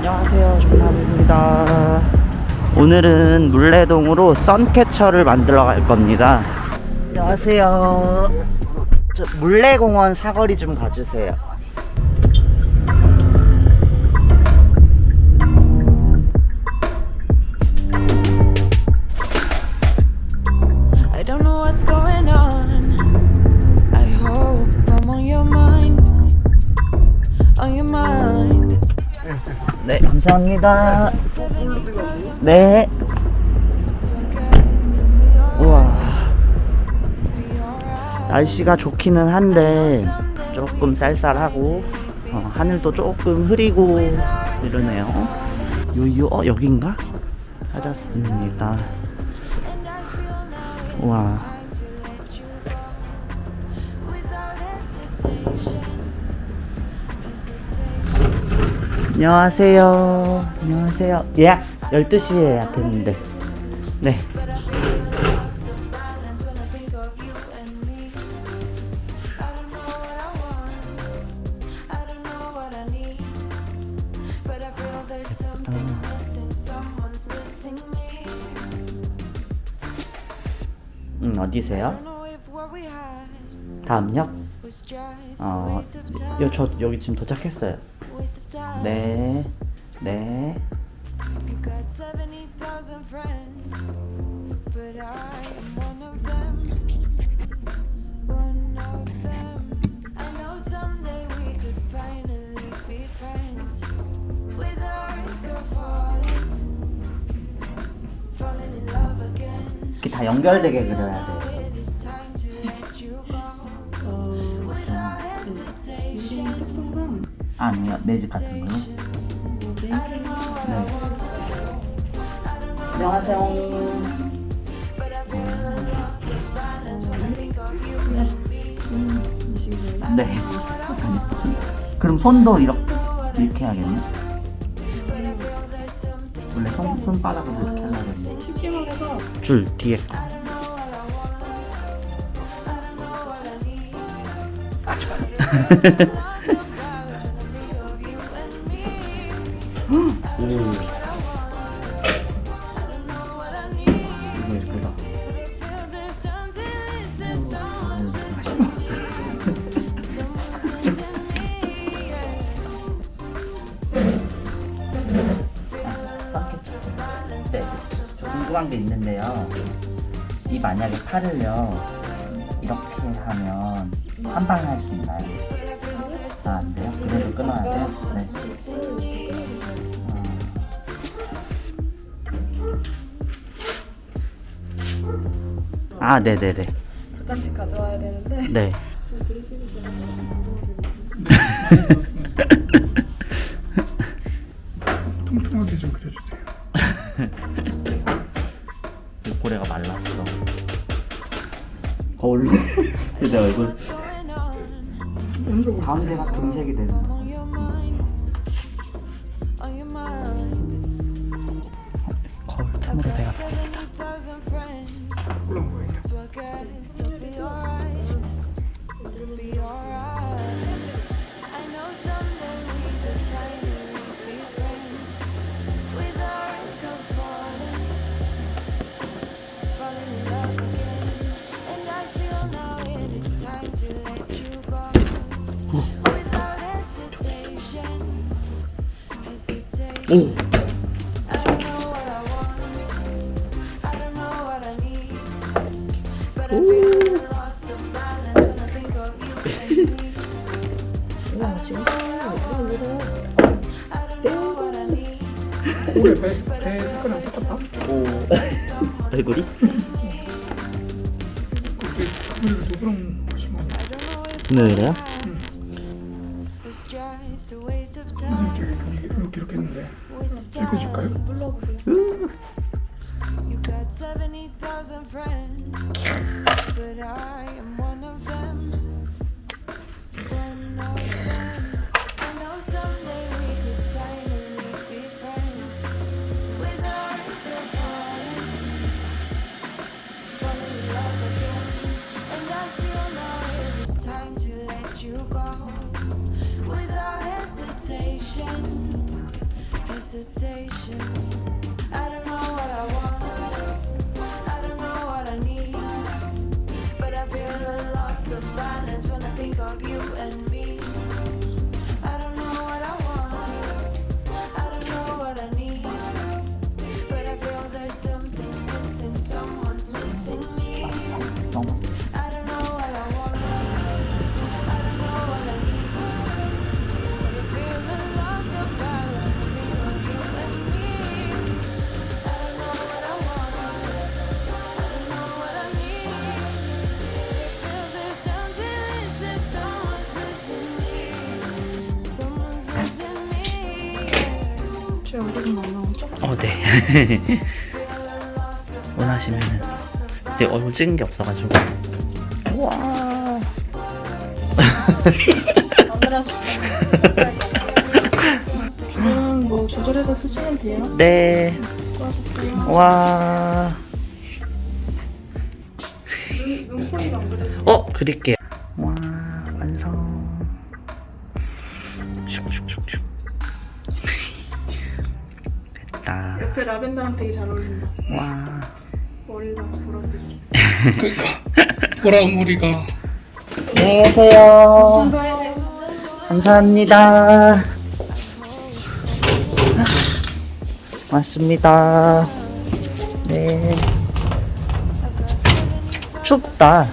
안녕하세요 정남입니다. 오늘은 물레동으로 선캐쳐를 만들어 갈 겁니다. 안녕하세요. 저 물레공원 사거리 좀 가주세요 네 감사합니다 네. 우와. 날씨가 좋기는 한데 조금 쌀쌀하고 어, 하늘도 조금 흐리고 이러네요 요요 어 여긴가? 찾았습니다 우와 안녕하세요 안녕하세요 예약 12시에 예약했는데 네. 음, 어디세요? 다음역? 어. 요, 저 여기 지금 도착했어요. 네 네. You got 70,000 friends, but I am one of them. One of them. I know someday we could finally be friends without risk of falling, falling in love again. 이렇게 다 연결되게 그려야 Now 돼 it 아니요 매직 같은 거요? 네 안녕하세요. 네 그럼 손도 이렇게 이렇게 해야겠네 원래 손, 손바닥으로 이렇게 하려고 해서 줄 뒤에 거 need. 이거 예쁘다. 네, 저 궁금한 게 있는데요. 이 만약에 팔을요 이렇게 하면 한 방에 할 수 있나요? 아, 안 돼요? 그래도 끊어야 돼요? 네. 아, 네네네. 두 장씩 가져와야 되는데 네. 통통하게 좀 그려주세요. 이 고래가 말랐어. 거울로 내 얼굴 가운데가 금색이 되는 거. 거울 틈으로 내가 70,000 friends. 올라온 거예요. So I guess to be alright. Be alright. I know someday we could finally be friends. Without risk of falling. Falling in love again. And I feel now it is time to let you go. Without hesitation. Hesitation. 와 지금 I don't know what I need. 올해 배, 배 색깔이랑 똑같다? 오. 얼굴이? 그게 카메라를 도브랑 하신 거 아니야? I don't know if 네, 이래요? was just a waste of 이렇게, time. 이렇게 이렇게 했는데 Waste of 읽어줄까요? time. 눌러보세요 You got 70,000 friends. But I 是你 원하시면은. 근데 얼굴 찍은 게 없어가지고. 안드라지 지금 뭐 조절해서 쓰시면 돼요 네. 수고하셨어요 와. 눈, 눈코입 안 그래도 어, 그릴게요. 됐다. 옆에 라벤더랑 되게 잘 어울린다 와. 머리랑 보라색 그러니까 보라머리가 안녕하세요. 감사합니다. 맞습니다. 네. 춥다.